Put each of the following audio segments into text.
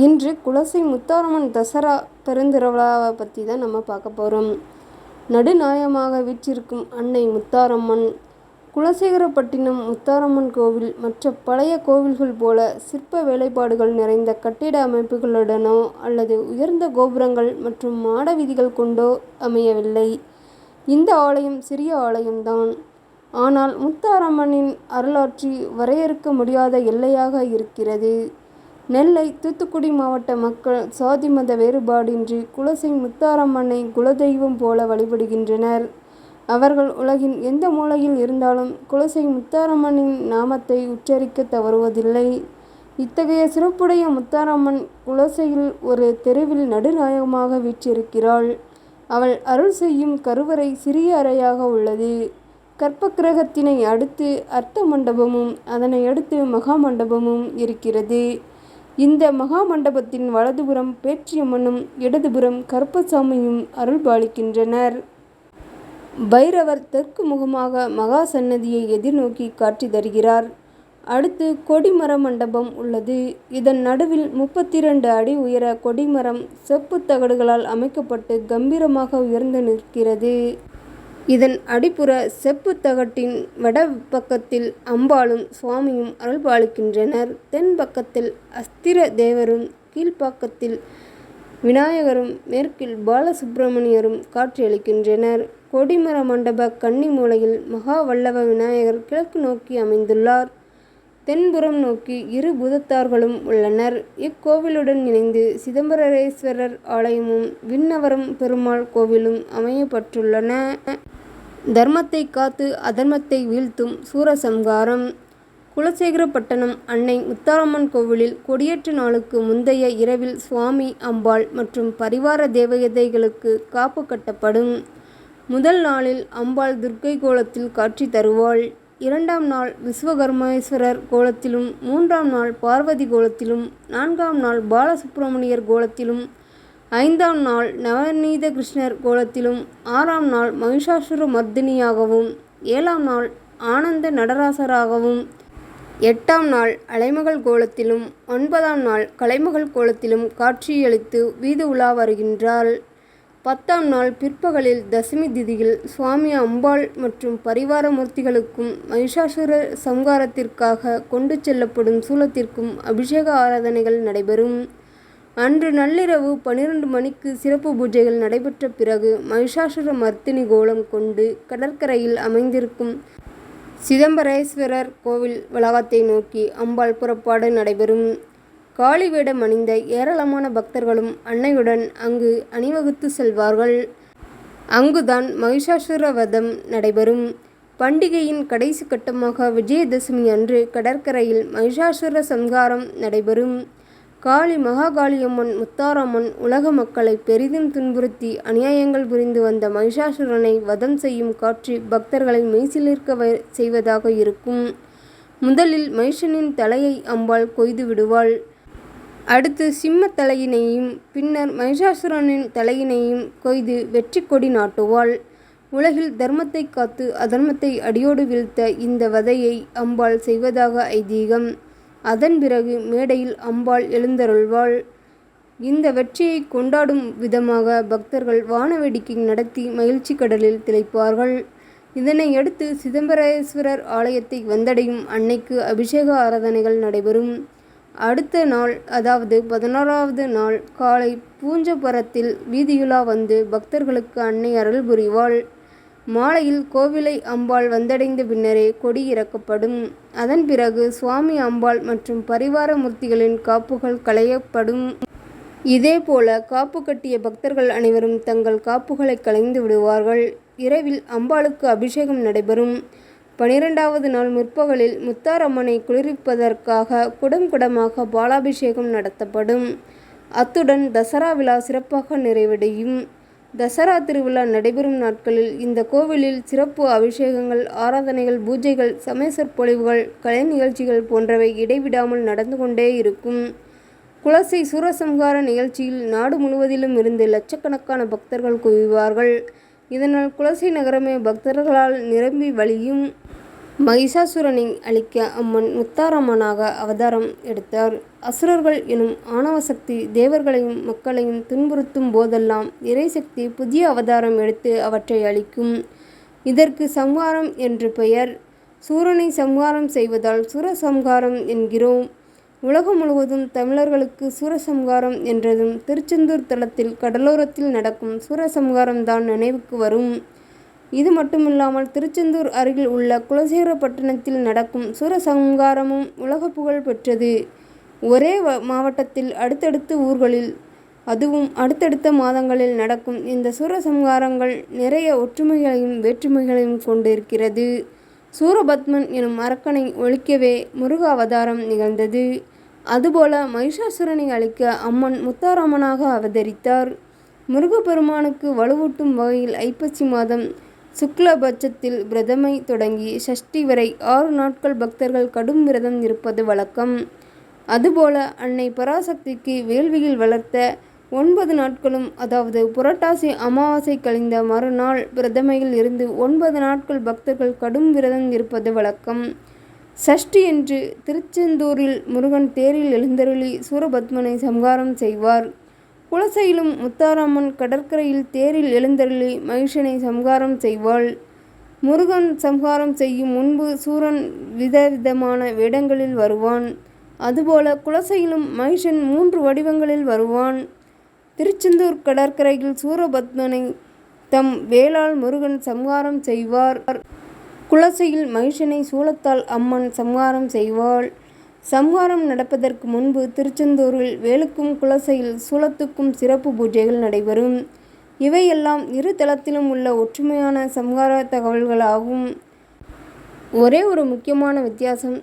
இன்று குலசை முத்தாரம்மன் தசரா பெருந்திருவிழாவை பற்றி தான் நம்ம பார்க்க போகிறோம் நடுநாயமாக வீற்றிருக்கும் அன்னை முத்தாரம்மன் குலசேகரப்பட்டினம் முத்தாரம்மன் கோவில் மற்ற பழைய கோவில்கள் போல சிற்ப வேலைப்பாடுகள் நிறைந்த கட்டிட அமைப்புகளுடனோ அல்லது உயர்ந்த கோபுரங்கள் மற்றும் மாட விதிகள் கொண்டோ அமையவில்லை. இந்த ஆலயம் சிறிய ஆலயம்தான் ஆனால் முத்தாரம்மனின் அருளாட்சி வரையறுக்க முடியாத எல்லையாக இருக்கிறது. நெல்லை தூத்துக்குடி மாவட்ட மக்கள் சாதி மத வேறுபாடின்றி குலசை முத்தாரம்மனை குலதெய்வம் போல வழிபடுகின்றனர். அவர்கள் உலகின் எந்த மூலையில் இருந்தாலும் குலசை முத்தாரம்மனின் நாமத்தை உச்சரிக்க தவறுவதில்லை. இத்தகைய சிறப்புடைய முத்தாரம்மன் குலசையில் ஒரு தெருவில் நடுநாயகமாக வீற்றிருக்கிறாள். அவள் அருள் செய்யும் கருவறை சிறிய அறையாக உள்ளது. கற்பக்கிரகத்தினை அடுத்து அர்த்த மண்டபமும் அதனை அடுத்து மகா மண்டபமும் இருக்கிறது. இந்த மகா மண்டபத்தின் வலதுபுறம் பேச்சியம்மனும் இடதுபுறம் கருப்பசாமியும் அருள்பாலிக்கின்றனர். பைரவர் தெற்கு முகமாக மகா சன்னதியை எதிர்நோக்கி காட்சி தருகிறார். அடுத்து கொடிமர மண்டபம் உள்ளது. இதன் நடுவில் முப்பத்தி இரண்டு அடி உயர கொடிமரம் செப்பு தகடுகளால் அமைக்கப்பட்டு கம்பீரமாக உயர்ந்து நிற்கிறது. இதன் அடிப்புற செப்பு தகட்டின் வட பக்கத்தில் அம்பாளும் சுவாமியும் அருள்பாலிக்கின்றனர். தென் பக்கத்தில் அஸ்திர தேவரும் கீழ்ப்பாக்கத்தில் விநாயகரும் மேற்கில் பாலசுப்பிரமணியரும் காட்சியளிக்கின்றனர். கொடிமர மண்டப கன்னி மூலையில் மகாவல்லவ விநாயகர் கிழக்கு நோக்கி அமைந்துள்ளார். தென்புறம் நோக்கி இரு பூதத்தார்களும் உள்ளனர். இக்கோவிலுடன் இணைந்து சிதம்பரேஸ்வரர் ஆலயமும் விண்ணவரம் பெருமாள் கோவிலும் அமையப்பட்டுள்ளன. தர்மத்தை காத்து அதர்மத்தை வீழ்த்தும் சூரசம்காரம். குலசேகரப்பட்டணம் அன்னை முத்தாரம்மன் கோவிலில் கொடியேற்ற நாளுக்கு முந்தைய இரவில் சுவாமி அம்பாள் மற்றும் பரிவார தேவதைகளுக்கு காப்பு கட்டப்படும். முதல் நாளில் அம்பாள் துர்க்கை கோலத்தில் காட்சி தருவாள். இரண்டாம் நாள் விஸ்வகர்மேஸ்வரர் கோலத்திலும் மூன்றாம் நாள் பார்வதி கோலத்திலும் நான்காம் நாள் பாலசுப்பிரமணியர் கோலத்திலும் ஐந்தாம் நாள் நவநீத கிருஷ்ணர் கோலத்திலும் ஆறாம் நாள் மகிஷாசுர மர்தினியாகவும் ஏழாம் நாள் ஆனந்த நடராசராகவும் எட்டாம் நாள் அலைமகள் கோலத்திலும் ஒன்பதாம் நாள் கலைமகள் கோலத்திலும் காட்சியளித்து வீதி உலா வருகின்றாள் பத்தாம் நாள் பிற்பகலில் தசமி திதியில் சுவாமி அம்பாள் மற்றும் பரிவார மூர்த்திகளுக்கும் மகிஷாசுர சங்காரத்திற்காக கொண்டு செல்லப்படும் சூலத்திற்கும் அபிஷேக ஆராதனைகள் நடைபெறும். அன்று நள்ளிரவு பனிரெண்டு மணிக்கு சிறப்பு பூஜைகள் நடைபெற்ற பிறகு மகிஷாசுர மர்த்தினி கோலம் கொண்டு கடற்கரையில் அமைந்திருக்கும் சிதம்பரேஸ்வரர் கோவில் வளாகத்தை நோக்கி அம்பாள் புறப்பாடு நடைபெறும். காளி வேடம் அணிந்த ஏராளமான பக்தர்களும் அன்னையுடன் அங்கு அணிவகுத்து செல்வார்கள். அங்குதான் மகிஷாசுர வதம் நடைபெறும். பண்டிகையின் கடைசி கட்டமாக விஜயதசமி அன்று கடற்கரையில் மகிஷாசுர சம்ஹாரம் நடைபெறும். காளி மகாகாளியம்மன் முத்தாரம்மன் உலக மக்களை பெரிதும் துன்புறுத்தி அநியாயங்கள் புரிந்து வந்த மகிஷாசுரனை வதம் செய்யும் காட்சி பக்தர்களை மெய்சிலிருக்க செய்வதாக இருக்கும். முதலில் மகிஷனின் தலையை அம்பாள் கொய்து விடுவாள். அடுத்து சிம்ம தலையினையும் பின்னர் மகிஷாசுரனின் தலையினையும் கொய்து வெற்றி கொடி நாட்டுவாள். உலகில் தர்மத்தை காத்து அதர்மத்தை அடியோடு வீழ்த்த இந்த வதையை அம்பாள் செய்வதாக ஐதீகம். அதன் பிறகு மேடையில் அம்பாள் எழுந்தருள்வாள். இந்த வெற்றியை கொண்டாடும் விதமாக பக்தர்கள் வானவேடிக்கை நடத்தி மகிழ்ச்சி கடலில் திளைப்பார்கள். இதனையடுத்து சிதம்பரேஸ்வரர் ஆலயத்தை வந்தடையும் அன்னைக்கு அபிஷேக ஆராதனைகள் நடைபெறும். அடுத்த நாள் அதாவது பதினோராவது நாள் காலை பூஞ்சபுரத்தில் வீதியுலா வந்து பக்தர்களுக்கு அன்னை அருள் புரிவாள். மாலையில் கோவிலை அம்பாள் வந்தடைந்த பின்னரே கொடி இறக்கப்படும். அதன் பிறகு சுவாமி அம்பாள் மற்றும் பரிவார மூர்த்திகளின் காப்புகள் களையப்படும். இதேபோல காப்பு கட்டிய பக்தர்கள் அனைவரும் தங்கள் காப்புகளை களைந்து விடுவார்கள். இரவில் அம்பாளுக்கு அபிஷேகம் நடைபெறும். பனிரெண்டாவது நாள் முற்பகலில் முத்தாரம்மனை குளிர்விப்பதற்காக குடம் குடமாக பாலாபிஷேகம் நடத்தப்படும். அத்துடன் தசரா விழா சிறப்பாக நிறைவடையும். தசரா திருவிழா நடைபெறும் நாட்களில் இந்த கோவிலில் சிறப்பு அபிஷேகங்கள் ஆராதனைகள் பூஜைகள் சமய சொற்பொழிவுகள் கலை நிகழ்ச்சிகள் போன்றவை இடைவிடாமல் நடந்து கொண்டே இருக்கும். குலசை சூரசம்ஹார நிகழ்ச்சியில் நாடு முழுவதிலும் இருந்து லட்சக்கணக்கான பக்தர்கள் குவிவார்கள். இதனால் குலசை நகரமே பக்தர்களால் நிரம்பி வழியும். மகிஷாசுரனை அழிக்க அம்மன் முத்தாரம்மனாக அவதாரம் எடுத்தார். அசுரர்கள் எனும் ஆணவ சக்தி தேவர்களையும் மக்களையும் துன்புறுத்தும் போதெல்லாம் இறைசக்தி புதிய அவதாரம் எடுத்து அவற்றை அழிக்கும். இதற்கு சம்ஹாரம் என்று பெயர். சூரனை சம்ஹாரம் செய்வதால் சூரசம்ஹாரம் என்கிறோம். உலகம் முழுவதும் தமிழர்களுக்கு சூரசம்ஹாரம் என்றதும் திருச்செந்தூர் தலத்தில் கடலோரத்தில் நடக்கும் சூரசம்ஹாரம் தான் நினைவுக்கு வரும். இது மட்டுமில்லாமல் திருச்செந்தூர் அருகில் உள்ள குலசேகரப்பட்டினத்தில் நடக்கும் சூரசம்ஹாரமும் உலகப் புகழ் பெற்றது. ஒரே மாவட்டத்தில் அடுத்தடுத்த ஊர்களில் அதுவும் அடுத்தடுத்த மாதங்களில் நடக்கும் இந்த சூரசம்ஹாரங்கள் நிறைய ஒற்றுமைகளையும் வேற்றுமைகளையும் கொண்டிருக்கிறது. சூரபத்மன் எனும் அரக்கனை ஒழிக்கவே முருக அவதாரம் நிகழ்ந்தது. அதுபோல மகிஷாசுரனை அழிக்க அம்மன் முத்தாரம்மனாக அவதரித்தார். முருகப்பெருமானுக்கு வலுவூட்டும் வகையில் ஐப்பசி மாதம் சுக்லபட்சத்தில் பிரதமை தொடங்கி சஷ்டி வரை ஆறு நாட்கள் பக்தர்கள் கடும் விரதம் இருப்பது வழக்கம். அதுபோல அன்னை பராசக்திக்கு வேள்வியில் வளர்த்த ஒன்பது நாட்களும் அதாவது புரட்டாசி அமாவாசை கழிந்த மறுநாள் பிரதமையில் இருந்து ஒன்பது நாட்கள் பக்தர்கள் கடும் விரதம் இருப்பது வழக்கம். சஷ்டி என்று திருச்செந்தூரில் முருகன் தேரில் எழுந்தருளி சூரபத்மனை சம்ஹாரம் செய்வார். குலசையிலும் முத்தாரம்மன் கடற்கரையில் தேரில் எழுந்தருளி மகிஷனை சம்ஹாரம் செய்வாள். முருகன் சம்ஹாரம் செய்யும் முன்பு சூரன் விதவிதமான வேடங்களில் வருவான். அதுபோல குலசையிலும் மகிஷன் மூன்று வடிவங்களில் வருவான். திருச்செந்தூர் கடற்கரையில் சூரபத்மனை தம் வேளாள் முருகன் சம்ஹாரம் செய்வார். குலசையில் மகிஷனை சூலத்தால் அம்மன் சம்ஹாரம் செய்வாள். சம்ஹாரம் நடப்பதற்கு முன்பு திருச்செந்தூரில் வேலுக்கும் குலசையில் சூலத்துக்கும் சிறப்பு பூஜைகள் நடைபெறும். இவையெல்லாம் இரு தளத்திலும் உள்ள ஒற்றுமையான சம்ஹார தகவல்களாகும். ஒரே ஒரு முக்கியமான வித்தியாசம்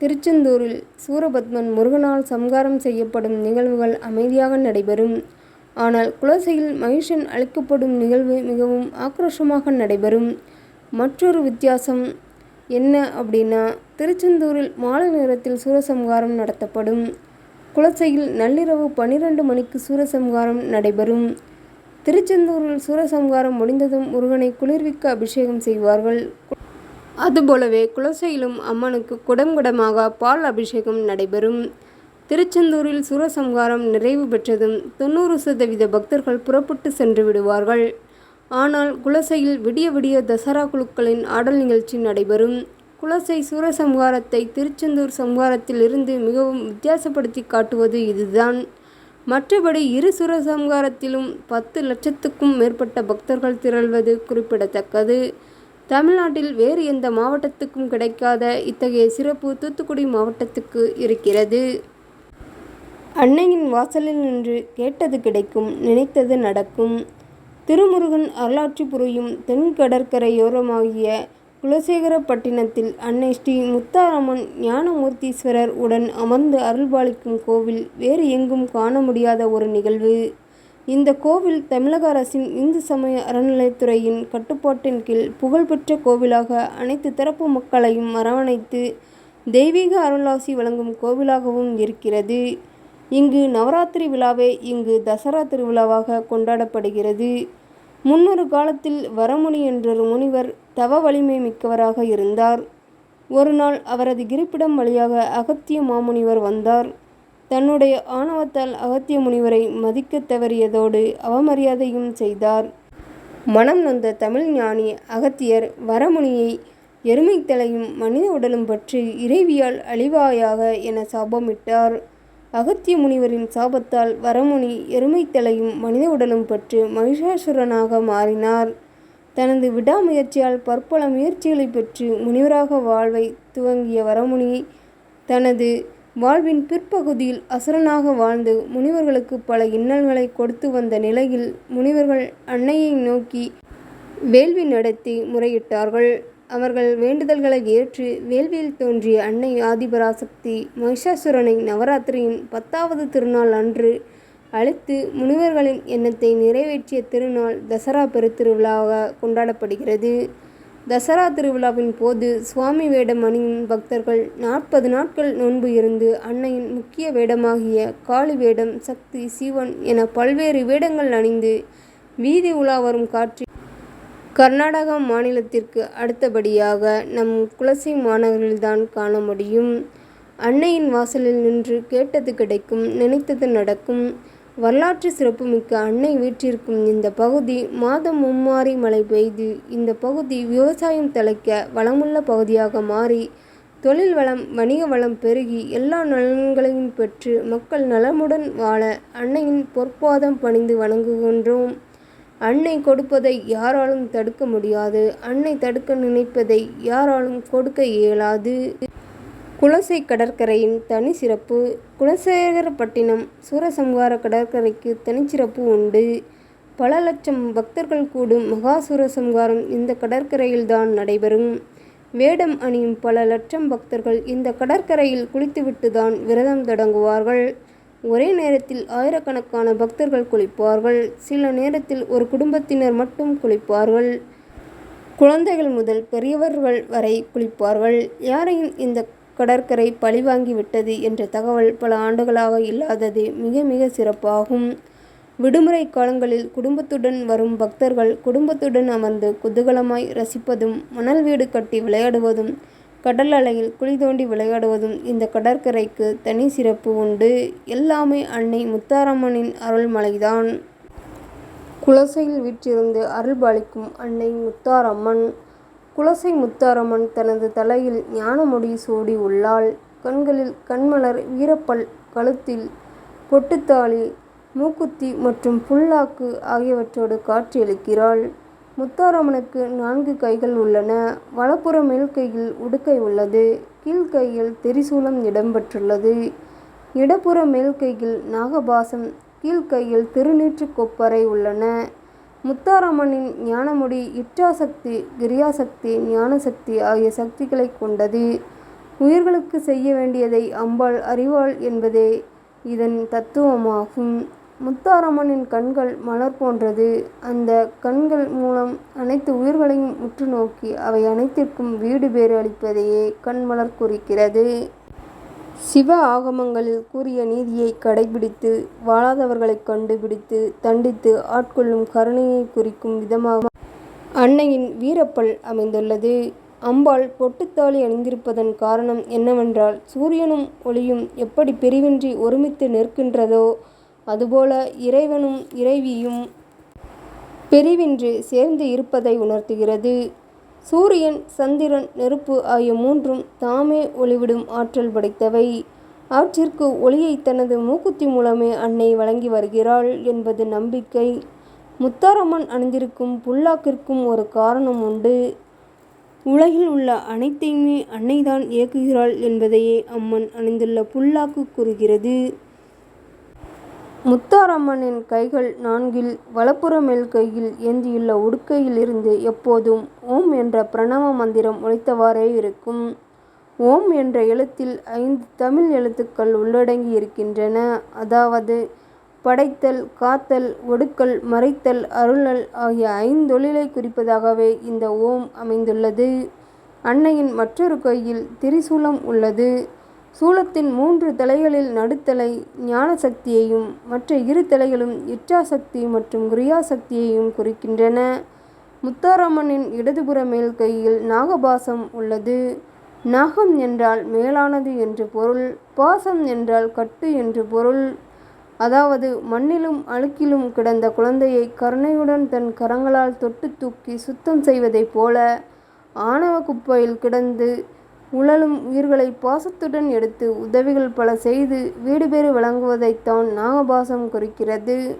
திருச்செந்தூரில் சூரபத்மன் முருகனால் சம்ஹாரம் செய்யப்படும் நிகழ்வுகள் அமைதியாக நடைபெறும். ஆனால் குலசையில் மகிஷன் அழைக்கப்படும் நிகழ்வு மிகவும் ஆக்ரோஷமாக நடைபெறும். மற்றொரு வித்தியாசம் என்ன அப்படின்னா திருச்செந்தூரில் மாலை நேரத்தில் சூரசம்ஹாரம் நடத்தப்படும். குலசையில் நள்ளிரவு பன்னிரண்டு மணிக்கு சூரசம்ஹாரம் நடைபெறும். திருச்செந்தூரில் சூரசம்ஹாரம் முடிந்ததும் முருகனை குளிர்விக்க அபிஷேகம் செய்வார்கள். அதுபோலவே குலசையிலும் அம்மனுக்கு குடம் குடமாக பால் அபிஷேகம் நடைபெறும். திருச்செந்தூரில் சூரசம்ஹாரம் நிறைவு பெற்றதும் தொண்ணூறு சதவீத பக்தர்கள் புறப்பட்டு சென்று விடுவார்கள். ஆனால் குலசையில் விடிய விடிய தசரா குழுக்களின் ஆடல் நிகழ்ச்சி நடைபெறும். குலசை சூரசம்ஹாரத்தை திருச்செந்தூர் சம்ஹாரத்தில் இருந்து மிகவும் வித்தியாசப்படுத்தி காட்டுவது இதுதான். மற்றபடி இரு சூரசம்ஹாரத்திலும் பத்து லட்சத்துக்கும் மேற்பட்ட பக்தர்கள் திரள்வது குறிப்பிடத்தக்கது. தமிழ்நாட்டில் வேறு எந்த மாவட்டத்துக்கும் கிடைக்காத இத்தகைய சிறப்பு தூத்துக்குடி மாவட்டத்துக்கு இருக்கிறது. அன்னையின் வாசலில் நின்று கேட்டது கிடைக்கும் நினைத்தது நடக்கும். திருமுருகன் அருளாட்சி புரியும் தென்கடற்கரையோரமாகிய குலசேகரப்பட்டினத்தில் அன்னை ஸ்ரீ முத்தாரம்மன் ஞானமூர்த்தீஸ்வரர் உடன் அமர்ந்து அருள்பாலிக்கும் கோவில் வேறு எங்கும் காண முடியாத ஒரு நிகழ்வு. இந்த கோவில் தமிழக அரசின் இந்து சமய அறநிலையத்துறையின் கட்டுப்பாட்டின் கீழ் புகழ்பெற்ற கோவிலாக அனைத்து தரப்பு மக்களையும் அரவணைத்து தெய்வீக அருளாசி வழங்கும் கோவிலாகவும் இருக்கிறது. இங்கு நவராத்திரி விழாவே இங்கு தசரா திருவிழாவாக கொண்டாடப்படுகிறது. முன்னொரு காலத்தில் வரமுனி என்றொரு முனிவர் தவ வலிமை மிக்கவராக இருந்தார். ஒரு நாள் அவரது இருப்பிடம் வழியாக அகத்திய மாமுனிவர் வந்தார். தன்னுடைய ஆணவத்தால் அகத்திய முனிவரை மதிக்கத் தவறியதோடு அவமரியாதையும் செய்தார். மனம் நொந்த தமிழ் ஞானி அகத்தியர் வரமுனியை எருமை தலையும் மனித உடலும் பற்றி இறைவியால் அழிவாயாக என சாபமிட்டார். அகத்திய முனிவரின் சாபத்தால் வரமுனி எருமை தலையும் மனித உடலும் பற்றி மகிஷாசுரனாக மாறினார். தனது விடாமுயற்சியால் பற்பல முயற்சிகளைப் பெற்று முனிவராக வாழ்வை துவங்கிய வரமுனி தனது வாழ்வின் பிற்பகுதியில் அசுரனாக வாழ்ந்து முனிவர்களுக்கு பல இன்னல்களை கொடுத்து வந்த நிலையில் முனிவர்கள் அன்னையை நோக்கி வேள்வி நடத்தி முறையிட்டார்கள். அவர்கள் வேண்டுதல்களை ஏற்று வேள்வியில் தோன்றிய அன்னை ஆதிபராசக்தி மகிஷாசுரனை நவராத்திரியின் பத்தாவது திருநாள் அன்று அழுத்து முனிவர்களின் எண்ணத்தை நிறைவேற்றிய திருநாள் தசரா பெருத்திருவிழாவாக கொண்டாடப்படுகிறது. தசரா திருவிழாவின் போது சுவாமி வேடம் அணியும் பக்தர்கள் நாற்பது நாட்கள் நோன்பு இருந்து அன்னையின் முக்கிய வேடமாகிய காளி வேடம் சக்தி சிவன் என பல்வேறு வேடங்கள் அணிந்து வீதி உலா வரும் காட்சி கர்நாடகா மாநிலத்திற்கு அடுத்தபடியாக நம் குலசை மாநகரில்தான் காண முடியும். அன்னையின் வாசலில் நின்று கேட்டது கிடைக்கும் நினைத்தது நடக்கும் வரலாற்று சிறப்புமிக்க அன்னை வீற்றிருக்கும் இந்த பகுதி மாதம் மும்மாரி மழை பெய்து இந்த பகுதி விவசாயம் தழைக்க வளமுள்ள பகுதியாக மாறி தொழில் வளம் வணிக வளம் பெருகி எல்லா நலன்களையும் பெற்று மக்கள் நலமுடன் வாழ அன்னையின் பொற்பாதம் பணிந்து வணங்குகின்றோம். அன்னை கொடுப்பதை யாராலும் தடுக்க முடியாது அன்னை தடுக்க நினைப்பதை யாராலும் கொடுக்க இயலாது. குலசை கடற்கரையின் தனிச்சிறப்பு குலசேகரப்பட்டினம் சூரசம்ஹார கடற்கரைக்கு தனிச்சிறப்பு உண்டு. பல லட்சம் பக்தர்கள் கூடும் மகா சூரசம்ஹாரம் இந்த கடற்கரையில்தான் நடைபெறும். வேடம் அணியும் பல லட்சம் பக்தர்கள் இந்த கடற்கரையில் குளித்துவிட்டுதான் விரதம் தொடங்குவார்கள். ஒரே நேரத்தில் ஆயிரக்கணக்கான பக்தர்கள் குளிப்பார்கள். சில நேரத்தில் ஒரு குடும்பத்தினர் மட்டும் குளிப்பார்கள். குழந்தைகள் முதல் பெரியவர்கள் வரை குளிப்பார்கள். யாரையும் இந்த கடற்கரை பழிவாங்கிவிட்டது என்ற தகவல் பல ஆண்டுகளாக இல்லாதது மிக மிக சிறப்பாகும். விடுமுறை காலங்களில் குடும்பத்துடன் வரும் பக்தர்கள் குடும்பத்துடன் அமர்ந்து குதூகலமாய் ரசிப்பதும் மணல் வீடு கட்டி விளையாடுவதும் கடல் அலையில் குழி தோண்டி விளையாடுவதும் இந்த கடற்கரைக்கு தனி சிறப்பு உண்டு. எல்லாமே அன்னை முத்தாரம்மனின் அருள்மலைதான் குலசையில் வீற்றிருந்து அருள்பாலிக்கும் அன்னை முத்தாரம்மன். குலசை முத்தாரம்மன் தனது தலையில் ஞானமுடி சூடி உள்ளாள். கண்களில் கண்மலர் வீரப்பல் கழுத்தில் கொட்டுத்தாளி மூக்குத்தி மற்றும் புல்லாக்கு ஆகியவற்றோடு காட்சியளிக்கிறாள். முத்தாரம்மனுக்கு நான்கு கைகள் உள்ளன. வலப்புற மேல் கையில் உடுக்கை உள்ளது. கீழ்க்கையில் திரிசூலம் இடம்பெற்றுள்ளது இடப்புற மேல் கையில் நாகபாசம் கீழ்க்கையில் திருநீற்று கொப்பரை உள்ளன. முத்தாரம்மனின் ஞானமுடி இச்சாசக்தி கிரியாசக்தி ஞானசக்தி ஆகிய சக்திகளைக் கொண்டது. உயிர்களுக்கு செய்ய வேண்டியதை அம்பாள் அறிவாள் என்பதே இதன் தத்துவமாகும். முத்தாரம்மனின் கண்கள் மலர் போன்றது. அந்த கண்கள் மூலம் அனைத்து உயிர்களையும் உற்று நோக்கி அவை அனைத்திற்கும் வீடு பேறு அளிப்பதையே கண்மலர் குறிக்கிறது. சிவ ஆகமங்களில் கூறிய நீதியை கடைபிடித்து வாழாதவர்களைக் கண்டுபிடித்து தண்டித்து ஆட்கொள்ளும் கருணையை குறிக்கும் விதமாக அன்னையின் வீரப்பல் அமைந்துள்ளது. அம்பாள் பொட்டுத்தாலி அணிந்திருப்பதன் காரணம் என்னவென்றால் சூரியனும் ஒளியும் எப்படி பிரிவின்றி ஒருமித்து நிற்கின்றதோ அதுபோல இறைவனும் இறைவியும் பிரிவின்றி சேர்ந்து இருப்பதை உணர்த்துகிறது. சூரியன் சந்திரன் நெருப்பு ஆகிய மூன்றும் தாமே ஒளிவிடும் ஆற்றல் படைத்தவை. அவற்றிற்கு ஒளியை தனது மூக்குத்தி மூலமே அன்னை வழங்கி வருகிறாள் என்பது நம்பிக்கை. முத்தாரம்மன் அணிந்திருக்கும் புல்லாக்கிற்கும் ஒரு காரணம் உண்டு. உலகில் உள்ள அனைத்தையுமே அன்னைதான் இயக்குகிறாள் என்பதையே அம்மன் அணிந்துள்ள புல்லாக்கு கூறுகிறது. முத்தாரம்மனின் கைகள் நான்கில் வலப்புற மேல் கையில் ஏந்தியுள்ள உடுக்கையில் இருந்து எப்போதும் ஓம் என்ற பிரணவ மந்திரம் ஒலித்தவாறே இருக்கும். ஓம் என்ற எழுத்தில் ஐந்து தமிழ் எழுத்துக்கள் உள்ளடங்கி இருக்கின்றன அதாவது படைத்தல் காத்தல் ஒடுக்கல் மறைத்தல் அருளல் ஆகிய ஐந்தொழிலை குறிப்பதாகவே இந்த ஓம் அமைந்துள்ளது. அன்னையின் மற்றொரு கையில் திரிசூலம் உள்ளது. சூலத்தின் மூன்று தலைகளில் நடுத்தலை ஞானசக்தியையும் மற்ற இரு தலைகளும் இச்சாசக்தி மற்றும் கிரியாசக்தியையும் குறிக்கின்றன. முத்தாரம்மனின் இடதுபுற மேல் கையில் நாகபாசம் உள்ளது. நாகம் என்றால் மேலானது என்று பொருள். பாசம் என்றால் கட்டு என்று பொருள். அதாவது மண்ணிலும் அழுக்கிலும் கிடந்த குழந்தையை கருணையுடன் தன் கரங்களால் தொட்டு தூக்கி சுத்தம் செய்வதைப் போல ஆணவ குப்பையில் கிடந்து உழலும் உயிர்களை பாசத்துடன் எடுத்து உதவிகள் பல செய்து வீடுபேறு வழங்குவதைத்தான் நாகபாசம் குறிக்கிறது.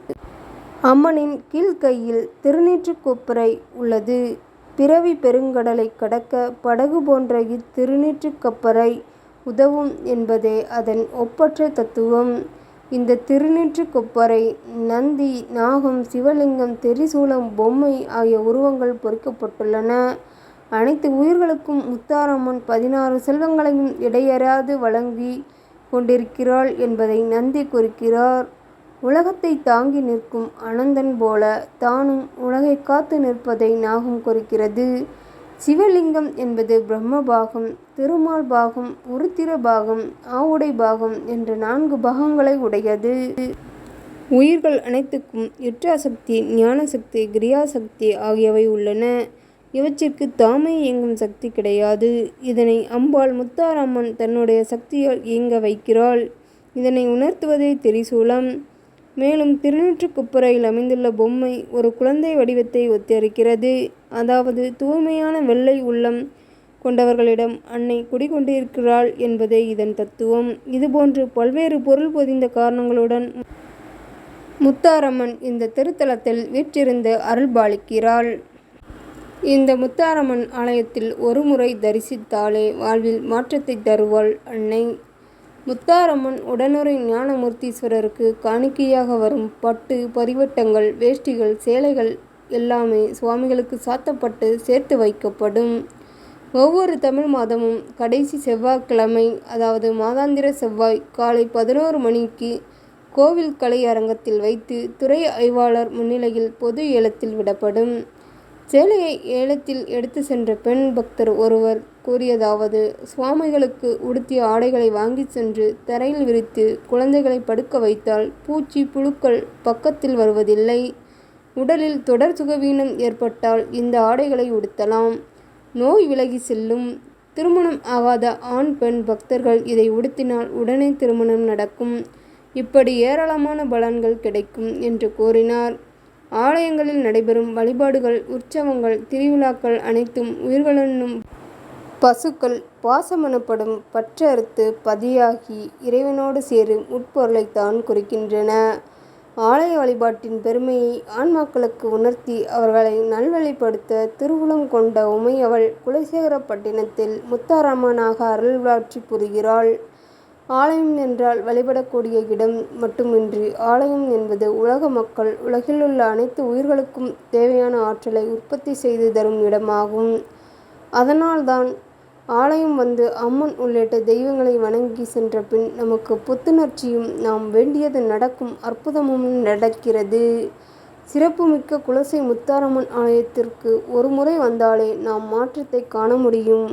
அம்மனின் கீழ்கையில் திருநீற்றுக் கொப்பரை உள்ளது. பிறவிப் பெருங்கடலைக் கடக்க படகு போன்ற இத்திருநீற்றுக் உதவும் என்பதே அதன் ஒப்பற்ற தத்துவம். இந்த திருநீற்றுக் கொப்பரை நந்தி நாகம் சிவலிங்கம் திரிசூலம் பொம்மை ஆகிய உருவங்கள் பொறிக்கப்பட்டுள்ளன. அனைத்து உயிர்களுக்கும் முத்தாரம்மன் பதினாறு செல்வங்களையும் இடையறாது வழங்கி கொண்டிருக்கிறாள் என்பதை நந்தி குறிக்கிறார். உலகத்தை தாங்கி நிற்கும் அனந்தன் போல தானும் உலகைக் காத்து நிற்பதை நாகம் குறிக்கிறது. சிவலிங்கம் என்பது பிரம்ம பாகம் திருமால் பாகம் உருத்திர பாகம் ஆவுடை பாகம் என்ற நான்கு பாகங்களை உடையது. உயிர்கள் அனைத்துக்கும் யுற்றாசக்தி ஞானசக்தி கிரியாசக்தி ஆகியவை உள்ளன. இவற்றிற்கு தாமே இயங்கும் சக்தி கிடையாது. இதனை அம்பாள் முத்தாரம்மன் தன்னுடைய சக்தியால் இயங்க வைக்கிறாள். இதனை உணர்த்துவதே திரிசூலம். மேலும் திருநூற்றுக்குப்புறையில் அமைந்துள்ள பொம்மை ஒரு குழந்தை வடிவத்தை ஒத்திருக்கிறது. அதாவது தூய்மையான வெள்ளை உள்ளம் கொண்டவர்களிடம் அன்னை குடிகொண்டிருக்கிறாள் என்பதே இதன் தத்துவம். இதுபோன்று பல்வேறு பொருள் பொதிந்த காரணங்களுடன் முத்தாரம்மன் இந்த திருத்தலத்தில் வீற்றிருந்து அருள்பாலிக்கிறாள். இந்த முத்தாரம்மன் ஆலயத்தில் ஒரு முறை தரிசித்தாலே வாழ்வில் மாற்றத்தை தருவாள் அன்னை. முத்தாரம்மன் உடனுறை ஞானமூர்த்தீஸ்வரருக்கு காணிக்கையாக வரும் பட்டு பரிவட்டங்கள் வேஷ்டிகள் சேலைகள் எல்லாமே சுவாமிகளுக்கு சாத்தப்பட்டு சேர்த்து வைக்கப்படும். ஒவ்வொரு தமிழ் மாதமும் கடைசி செவ்வாய்க்கிழமை அதாவது மாதாந்திர செவ்வாய் காலை பதினோரு மணிக்கு கோவில் கலை அரங்கத்தில் வைத்து துறை ஆய்வாளர் முன்னிலையில் பொது ஏலத்தில் விடப்படும். சேலையை ஏலத்தில் எடுத்து சென்ற பெண் பக்தர் ஒருவர் கூறியதாவது சுவாமிகளுக்கு உடுத்திய ஆடைகளை வாங்கிச் சென்று தரையில் விரித்து குழந்தைகளை படுக்க வைத்தால் பூச்சி புழுக்கள் பக்கத்தில் வருவதில்லை. உடலில் தொடர் சுகவீனம் ஏற்பட்டால் இந்த ஆடைகளை உடுத்தலாம் நோய் விலகி செல்லும். திருமணம் ஆகாத ஆண் பெண் பக்தர்கள் இதை உடுத்தினால் உடனே திருமணம் நடக்கும். இப்படி ஏராளமான பலன்கள் கிடைக்கும் என்று கூறினார். ஆலயங்களில் நடைபெறும் வழிபாடுகள் உற்சவங்கள் திருவிழாக்கள் அனைத்தும் உயிர்களென்னும் பசுக்கள் பாசமெனப்படும் பற்றறுத்து பதியாகி இறைவனோடு சேரும் உட்பொருளைத்தான் குறிக்கின்றன. ஆலய வழிபாட்டின் பெருமையை ஆன்மாக்களுக்கு உணர்த்தி அவர்களை நல்வழிப்படுத்த திருவுளம் கொண்ட உமையவள் குலசேகரப்பட்டினத்தில் முத்தாராமனாக அருள்வாட்சி புரிகிறாள். ஆலயம் என்றால் வழிபடக்கூடிய இடம் மட்டுமின்றி ஆலயம் என்பது உலக மக்கள் உலகிலுள்ள அனைத்து உயிர்களுக்கும் தேவையான ஆற்றலை உற்பத்தி செய்து தரும் இடமாகும். அதனால்தான் ஆலயம் வந்து அம்மன் உள்ளிட்ட தெய்வங்களை வணங்கி சென்ற பின் நமக்கு புத்துணர்ச்சியும் நாம் வேண்டியது நடக்கும் அற்புதமும் நடக்கிறது. சிறப்புமிக்க குலசை முத்தாரம்மன் ஆலயத்திற்கு ஒரு முறை வந்தாலே நாம் மாற்றத்தை காண முடியும்.